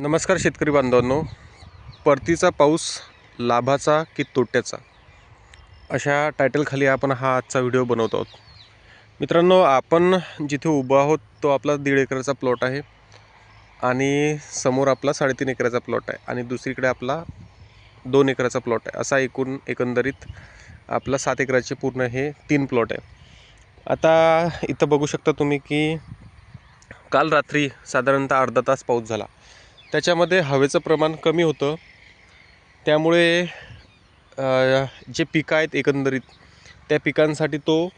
नमस्कार शेतकरी बांधवांनो. परतीचा पाऊस लाभाचा की तोट्याचा? अशा टायटलखाली आपण हा आजचा व्हिडिओ बनवतो आहोत. मित्रांनो आपण जिथे उभं आहोत तो आपला दीड एकराचा प्लॉट आहे आणि समोर आपला साडेतीन एकराचा प्लॉट आहे आणि दुसरीकडे आपला दोन एकराचा प्लॉट आहे. असा एकूण एकंदरीत आपला सात एकराचे पूर्ण हे तीन प्लॉट आहे. आता इथं बघू शकता तुम्ही की काल रात्री साधारणतः अर्धा तास पाऊस झाला. त्याच्यामध्ये हवेचं प्रमाण कमी होतं. त्यामुळे जे पिकं आहेत एकंदरीत त्या पिकांसाठी तो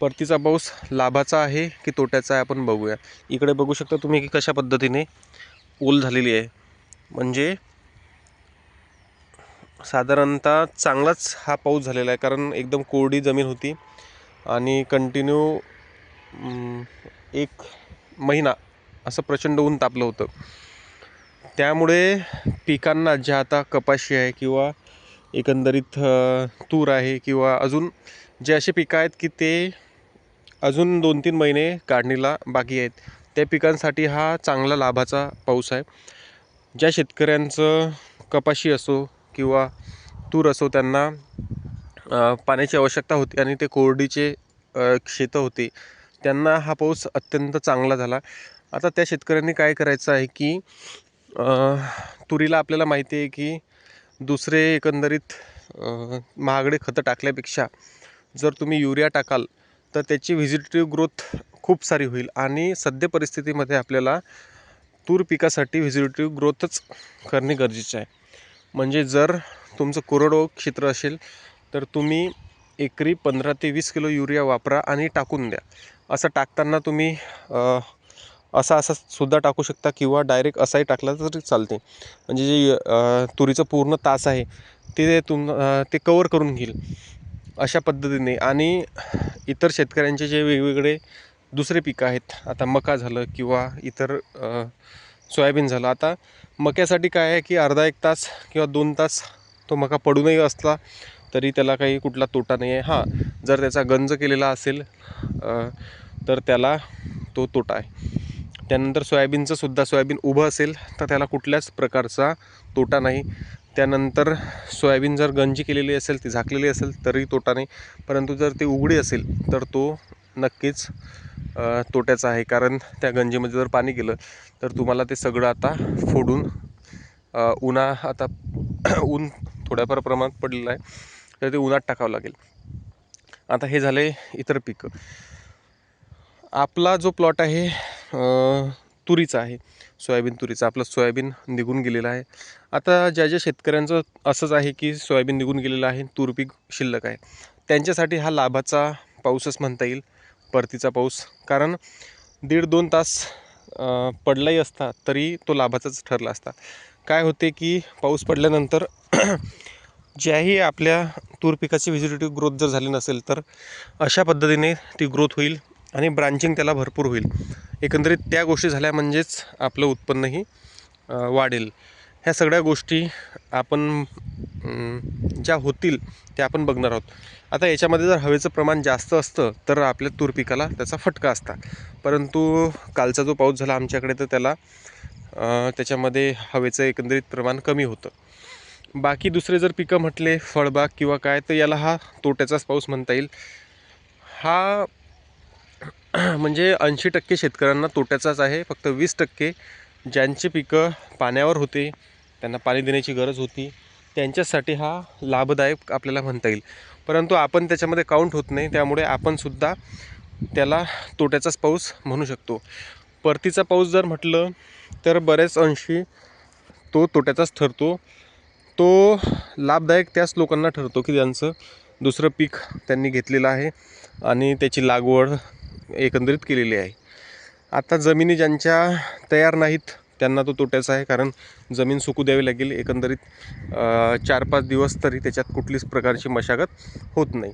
परतीचा पाऊस लाभाचा आहे की तोट्याचा आहे आपण बघूया. इकडे बघू शकता तुम्ही की कशा पद्धतीने ओल झालेली आहे. म्हणजे साधारणतः चांगलाच हा पाऊस झालेला आहे कारण एकदम कोरडी जमीन होती आणि कंटिन्यू एक महिना असं प्रचंड ऊन तापलं होतं. त्यामुळे पिकांना ज्या आता कपाशी आहे किंवा एकंदरीत तूर आहे किंवा अजून जे असे पिकं आहेत की ते अजून दोन तीन महिने काढणीला बाकी आहेत त्या पिकांसाठी हा चांगला लाभाचा पाऊस आहे. ज्या शेतकऱ्यांचं कपाशी असो किंवा तूर असो त्यांना पाण्याची आवश्यकता होती आणि ते कोरडीचे शेतं होती त्यांना हा पाऊस अत्यंत चांगला झाला. आता त्या शेतकऱ्यांनी काय करायचं आहे की तुरीला आपल्याला माहिती आहे की दुसरे एकंदरीत महागडे खतं टाकल्यापेक्षा जर तुम्ही युरिया टाकाल तर त्याची व्हिजिटिव्ह ग्रोथ खूप सारी होईल आणि सद्य परिस्थितीमध्ये आपल्याला तूर पिकासाठी व्हिजिटिव्ह ग्रोथच करणे गरजेचे आहे. म्हणजे जर तुमचं कोरडवाहू क्षेत्र असेल तर तुम्ही एकरी पंधरा ते वीस किलो युरिया वापरा आणि टाकून द्या. असं टाकताना तुम्ही असा असा सुद्धा टाकू शकता किंवा डायरेक्ट असाही टाकला तरी चालते. म्हणजे जे तुरीचं पूर्ण तास आहे ते तुम ते कवर करून घेईल अशा पद्धतीने. आणि इतर शेतकऱ्यांचे जे वेगवेगळे दुसरे पिकं आहेत आता मका झालं किंवा इतर सोयाबीन झालं. आता मक्यासाठी काय आहे की अर्धा एक तास किंवा दोन तास तो मका पडूनही असला तरी त्याला काही कुठला तोटा नाही आहे. हां जर त्याचा गंज केलेला असेल तर त्याला तो तोटा आहे. त्यानंतर सोयाबीनचं सुद्धा सोयाबीन उभं असेल तर त्याला कुठल्याच प्रकारचा तोटा नाही. त्यानंतर सोयाबीन जर गंजी केलेली असेल ती झाकलेली असेल तरी तोटा नाही. परंतु जर ती उघडी असेल तर तो नक्कीच तोट्याचा आहे. कारण त्या गंजीमध्ये जर पाणी गेलं तर तुम्हाला ते सगळं आता फोडून उन्हा आता ऊन थोड्याफार प्रमाणात पडलेलं आहे तर ते उन्हात टाकावं लागेल. आता हे झाले इतर पिकं. आपला जो प्लॉट आहे तुरीचा आहे. सोयाबीन तुरीचा. आपलं सोयाबीन निघून गेलेलं आहे. आता ज्या ज्या शेतकऱ्यांचं असंच आहे की सोयाबीन निघून गेलेलं आहे तूर पीक शिल्लक आहे. त्यांच्यासाठी हा लाभाचा पाऊसच म्हणता येईल परतीचा पाऊस. कारण दीड दोन तास पडलाही असता तरी तो लाभाचाच ठरला असता. काय होते की पाऊस पडल्यानंतर ज्याही आपल्या तूर पिकाची व्हिजिटिव्ह ग्रोथ जर झाली नसेल तर अशा पद्धतीने ती ग्रोथ होईल. आणि ब्रांचिंग त्याला भरपूर होईल. एकंदरीत त्या गोष्टी झाल्या म्हणजेच आपलं उत्पन्नही वाढेल. ह्या सगळ्या गोष्टी आपण ज्या होतील त्या आपण बघणार आहोत. आता याच्यामध्ये जर हवेचं प्रमाण जास्त असतं तर आपल्या तूर पिकाला त्याचा फटका असता परंतु कालचा जो पाऊस झाला आमच्याकडे तर त्याला त्याच्यामध्ये हवेचं एकंदरीत प्रमाण कमी होतं. बाकी दुसरे जर पिकं म्हटले फळबाग किंवा काय तर याला हा तोट्याचाच पाऊस म्हणता येईल. हा म्हणजे ऐंशी टक्के शेतकऱ्यांना तोट्याचाच आहे. फक्त वीस टक्के ज्यांची पिकं पाण्यावर होते त्यांना पाणी देण्याची गरज होती त्यांच्यासाठी हा लाभदायक आपल्याला म्हणता येईल. परंतु आपण त्याच्यामध्ये काउंट होत नाही त्यामुळे आपणसुद्धा त्याला तोट्याचाच पाऊस म्हणू शकतो. परतीचा पाऊस जर म्हटलं तर बऱ्याच अंशी तो तोट्याचाच ठरतो. तो लाभदायक त्याच लोकांना ठरतो की ज्यांचं दुसरं पीक त्यांनी घेतलेलं आहे आणि त्याची लागवड एकंदरीत केलेली आहे. आता जमिनी ज्यांच्या तयार नाहीत त्यांना तो तोट्याचा आहे कारण जमीन सुकू द्यावी लागेल. एकंदरीत चार पाच दिवस तरी त्याच्यात कुठलीच प्रकारची मशागत होत नाही.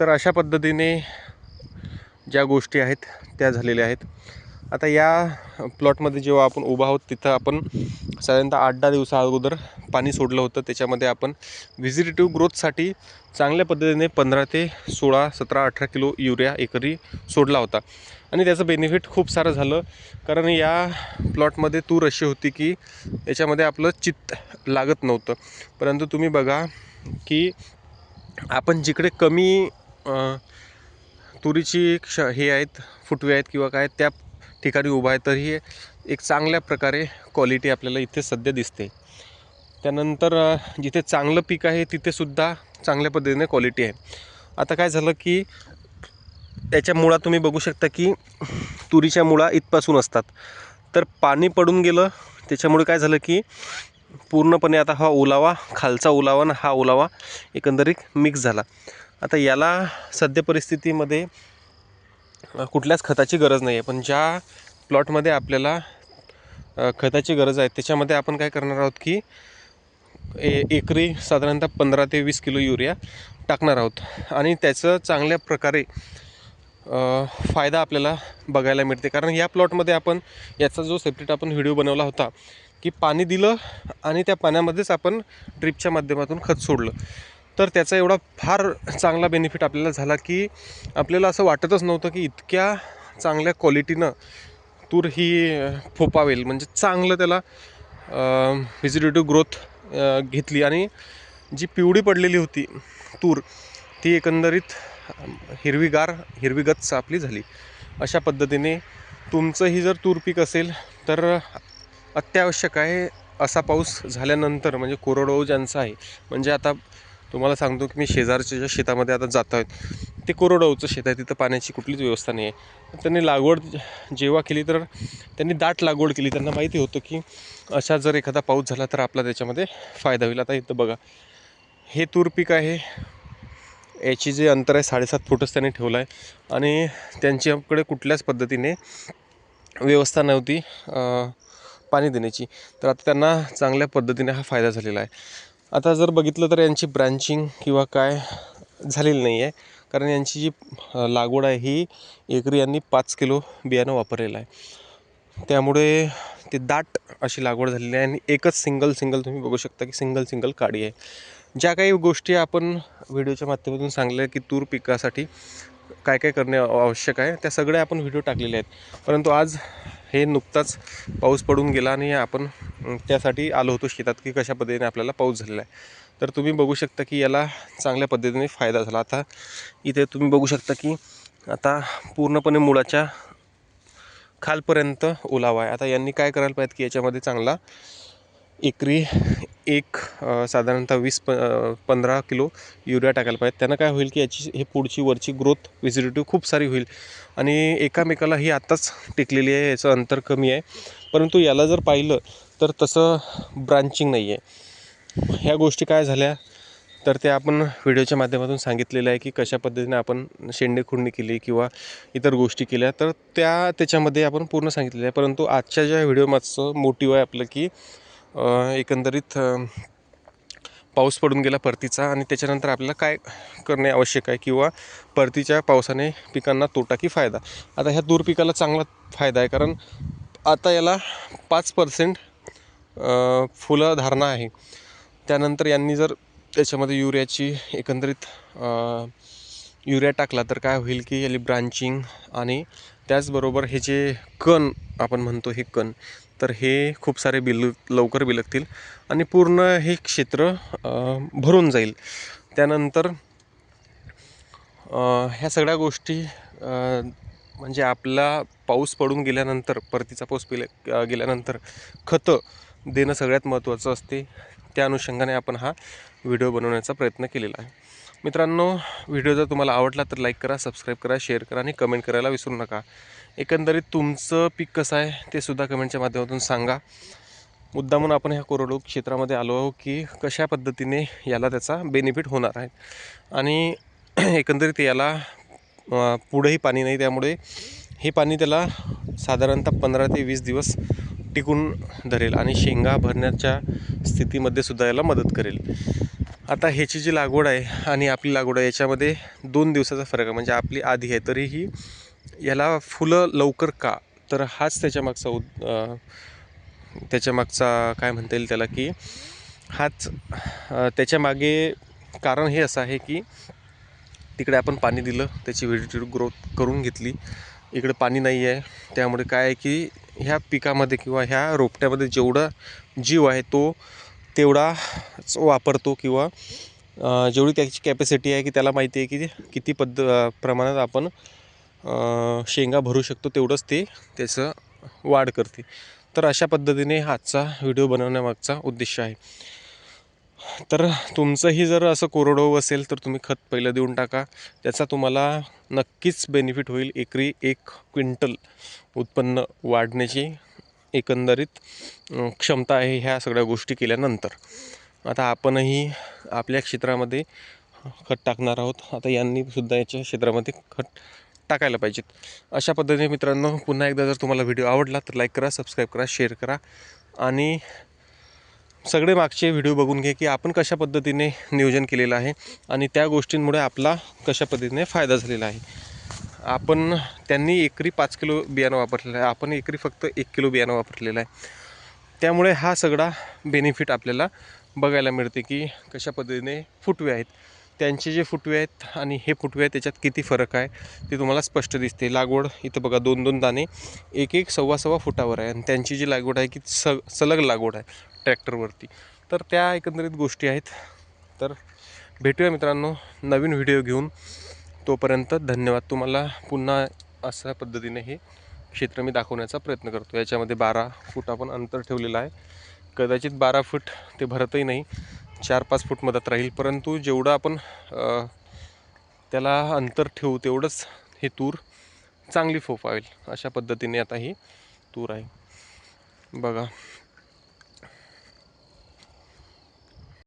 तर अशा पद्धतीने ज्या गोष्टी आहेत त्या झालेल्या आहेत. आता या प्लॉटमध्ये जेव्हा आपण उभा आहोत तिथं आपण साधारणतः आठ दहा दिवसा अगोदर पाणी सोडलं होतं. त्याच्यामध्ये आपण व्हिजिटेटिव्ह ग्रोथसाठी चांगल्या पद्धतीने पंधरा ते सोळा सतरा अठरा किलो युरिया एकरी सोडला होता. आणि त्याचं बेनिफिट खूप सारं झालं. कारण या प्लॉटमध्ये तूर अशी होती की याच्यामध्ये आपलं चित्त लागत नव्हतं. परंतु तुम्ही बघा की आपण जिकडे कमी तुरीची क्ष हे आहेत फुटवे आहेत किंवा काय त्या ठिकाणी उभा आहे तर ही एक चांगल्या प्रकारे क्वालिटी आपल्याला इथे सध्या दिसते. त्यानंतर जिथे चांगलं पीक आहे तिथेसुद्धा चांगल्या पद्धतीने क्वालिटी आहे. आता काय झालं की त्याच्या मुळा तुम्ही बघू शकता की तुरीच्या मुळा इथपासून असतात. तर पाणी पडून गेलं त्याच्यामुळे काय झालं की पूर्णपणे आता हा ओलावा खालचा ओलावा ना हा ओलावा एकंदरीत मिक्स झाला. आता याला सध्या परिस्थितीमध्ये कुठल्याच खताची गरज नाही आहे पण ज्या प्लॉटमध्ये आपल्याला खताची गरज आहे त्याच्यामध्ये आपण काय करणार आहोत की ए एकरी साधारणतः पंधरा ते वीस किलो युरिया टाकणार आहोत. आणि त्याचं चांगल्या प्रकारे फायदा आपल्याला बघायला मिळते. कारण या प्लॉटमध्ये आपण याचा जो सेपरेट आपण व्हिडिओ बनवला होता की पाणी दिलं आणि त्या पाण्यामध्येच आपण ड्रिपच्या माध्यमातून खत सोडलं. तर त्याचा एवढा फार चांगला बेनिफिट आपल्याला झाला की आपल्याला असं वाटतच नव्हतं की इतक्या चांगल्या क्वालिटीनं तूर ही फोपावेल. म्हणजे चांगलं त्याला व्हिजिटेटिव्ह ग्रोथ घेतली. आणि जी पिवळी पडलेली होती तूर ती एकंदरीत हिरवीगार हिरवीगत आपली झाली. अशा पद्धतीने तुमचंही जर तूर पीक असेल तर अत्यावश्यक आहे असा पाऊस झाल्यानंतर म्हणजे कोरडवाहू ज्यांचा आहे. म्हणजे आता तुम्हाला सांगतो की मी शेजारच्या ज्या शेतामध्ये आता जात आहेत ते कोरडवाहूचं शेत आहे. तिथं पाण्याची कुठलीच व्यवस्था नाही आहे. त्यांनी लागवड जेव्हा केली तर त्यांनी दाट लागवड केली. त्यांना माहिती होतं की अशा जर एखादा पाऊस झाला तर आपला त्याच्यामध्ये फायदा होईल. आता इथं बघा हे तूर पीक आहे. याची जे अंतर आहे साडेसात फुटच त्यांनी ठेवलं आहे. आणि त्यांच्याकडे कुठल्याच पद्धतीने व्यवस्था नव्हती पाणी देण्याची. तर आता त्यांना चांगल्या पद्धतीने हा फायदा झालेला आहे. आता जर बघितलं तर यांची ब्रँचिंग किंवा काय झालेली नाही आहे कारण यांची जी लागवड आहे ही एकरी यांनी पाच किलो बियाणं वापरलेलं आहे. त्यामुळे ते दाट अशी लागवड झालेली आहे आणि एकच सिंगल सिंगल तुम्ही बघू शकता की सिंगल सिंगल काडी आहे. ज्या काही गोष्टी आपण व्हिडिओच्या माध्यमातून सांगल्या की तूर पिकासाठी काय काय करणे आवश्यक आहे त्या सगळ्या आपण व्हिडिओ टाकलेले आहेत. परंतु आज हे नुकताच पाऊस पडून गेला आणि आपण त्यासाठी आलो होतो शेतात की कशा पद्धतीने आपल्याला पाऊस झालेला आहे. तर तुम्ही बघू शकता की याला चांगल्या पद्धतीने फायदा झाला. आता इथे तुम्ही बघू शकता की आता पूर्णपणे मुळाच्या खालपर्यंत ओलावा आहे. आता यांनी काय करायला पाहिजे की याच्यामध्ये चांगला एकरी एक साधारणतः वीस प पंधरा किलो युरिया टाकायला पाहिजे. त्यानं काय होईल की याची हे पुढची वरची ग्रोथ व्हिजिटेटिव्ह खूप सारी होईल. आणि एकामेकाला ही आत्ताच टिकलेली आहे याचं अंतर कमी आहे. परंतु याला जर पाहिलं तर तसं ब्रांचिंग नाही आहे. ह्या गोष्टी काय झाल्या तर ते आपण व्हिडिओच्या माध्यमातून सांगितलेलं आहे की कशा पद्धतीने आपण शेंडे खुडणी केली किंवा इतर गोष्टी केल्या तर त्या त्याच्यामध्ये आपण पूर्ण सांगितलेलं आहे. परंतु आजच्या ज्या व्हिडिओ मागचं मोटिव्ह आहे आपलं की एकंदरीत पाऊस पडून गेला परतीचा आणि त्याच्यानंतर आपल्याला काय करणे आवश्यक आहे किंवा परतीच्या पावसाने पिकांना तोटा की फायदा? आता ह्या दूर पिकाला चांगला फायदा आहे कारण आता याला पाच पर्सेंट फुलं धारणा आहे. त्यानंतर यांनी जर त्याच्यामध्ये युरियाची एकंदरीत युरिया टाकला तर काय होईल की याली ब्रांचिंग आणि त्याचबरोबर हे जे कण आपण म्हणतो हे कण तर हे खूप सारे बिल लवकर बिलगतील आणि पूर्ण हे क्षेत्र भरून जाईल. त्यानंतर ह्या सगळ्या गोष्टी म्हणजे आपला पाऊस पडून गेल्यानंतर परतीचा पाऊस पिले गेल्यानंतर खतं देणं सगळ्यात महत्त्वाचं असते. त्या अनुषंगाने आपण हा व्हिडिओ बनवण्याचा प्रयत्न केलेला आहे. मित्रांनो व्हिडिओ जर तुम्हाला आवडला तर लाईक करा सबस्क्राईब करा शेअर करा आणि कमेंट करायला विसरू नका. एकंदरीत तुमचं पीक कसं आहे ते सुद्धा कमेंटच्या माध्यमातून सांगा. मुद्दामून आपण ह्या कोरडू क्षेत्रामध्ये आलो आहोत की कशा पद्धतीने याला त्याचा बेनिफिट होणार आहे. आणि एकंदरीत याला पुढेही पाणी नाही त्यामुळे हे पाणी त्याला साधारणतः पंधरा ते वीस दिवस टिकून धरेल आणि शेंगा भरण्याच्या स्थितीमध्ये सुद्धा याला मदत करेल. आता ह्याची जी लागवड आहे आणि आपली लागवड आहे याच्यामध्ये दोन दिवसाचा फरक आहे. म्हणजे आपली आधी आहे तरीही याला फुलं लवकर का? तर हाच त्याच्यामागचा उद त्याच्यामागचा काय म्हणता येईल त्याला की हाच त्याच्यामागे कारण हे असं आहे की तिकडे आपण पाणी दिलं त्याची व्हेजिटेटिव्ह ग्रोथ करून घेतली. इकडे पाणी नाही आहे. त्यामुळे काय आहे की ह्या पिकामध्ये किंवा ह्या रोपट्यामध्ये जेवढा जीव आहे तो तेवढाच वापरतो किंवा जेवढी त्याची कॅपॅसिटी आहे की त्याला माहिती आहे की किती पद्ध प्रमाणात आपण शेंगा भरू शकतो तेवढंच ते त्याचं वाढ करते. तर अशा पद्धतीने आजचा व्हिडिओ बनवण्यामागचा उद्देश आहे. तर तुमचंही जर असं कोरडवाहू असेल तर तुम्ही खत पहिलं देऊन टाका. त्याचा तुम्हाला नक्कीच बेनिफिट होईल. एकरी एक क्विंटल उत्पन्न वाढण्याची एकंदरीत क्षमता आहे ह्या सगळ्या गोष्टी केल्यानंतर. आता आपणही आपल्या क्षेत्रामध्ये खत टाकणार आहोत. आता यांनी सुद्धा याच्या क्षेत्रामध्ये खत टाकायला पाहिजेत. अशा पद्धतीने मित्रांनो पुन्हा एकदा जर तुम्हाला व्हिडिओ आवडला तर लाईक करा सबस्क्राईब करा शेअर करा. आणि सगळे मागचे व्हिडिओ बघून घे की आपण कशा पद्धतीने नियोजन केलेलं आहे आणि त्या गोष्टींमुळे आपला कशा पद्धतीने फायदा झालेला आहे. आपण त्यांनी एकरी पाच किलो बियाणं वापरलेलं आहे. आपण एकरी फक्त एक किलो बियाणं वापरलेलं आहे. त्यामुळे हा सगळा बेनिफिट आपल्याला बघायला मिळते की कशा पद्धतीने फुटवे आहेत. त्यांचे जे फुटवे आहेत आणि हे फुटवे आहेत त्याच्यात किती फरक आहे ते तुम्हाला स्पष्ट दिसते. लागवड इथं बघा दोन दोन दाणे एक एक सव्वा सव्वा फुटावर आहे. आणि त्यांची जी लागवड आहे की स सलग लागवड आहे ट्रॅक्टरवरती. तर त्या एकंदरीत गोष्टी आहेत. तर भेटूया मित्रांनो नवीन व्हिडिओ घेऊन. तोपर्यंत धन्यवाद. तुम्हाला पुन्हा अशा पद्धतीने हे क्षेत्र मी दाखवण्याचा प्रयत्न करतो. याच्यामध्ये बारा फूट आपण अंतर ठेवलेलं आहे. कदाचित बारा फूट ते भरतही नाही. चार पाच फूट मधात राहील. परंतु जेवढं आपण त्याला अंतर ठेवू तेवढंच ही तूर चांगली फोफावेल. अशा पद्धतीने आता ही तूर आहे. बघा.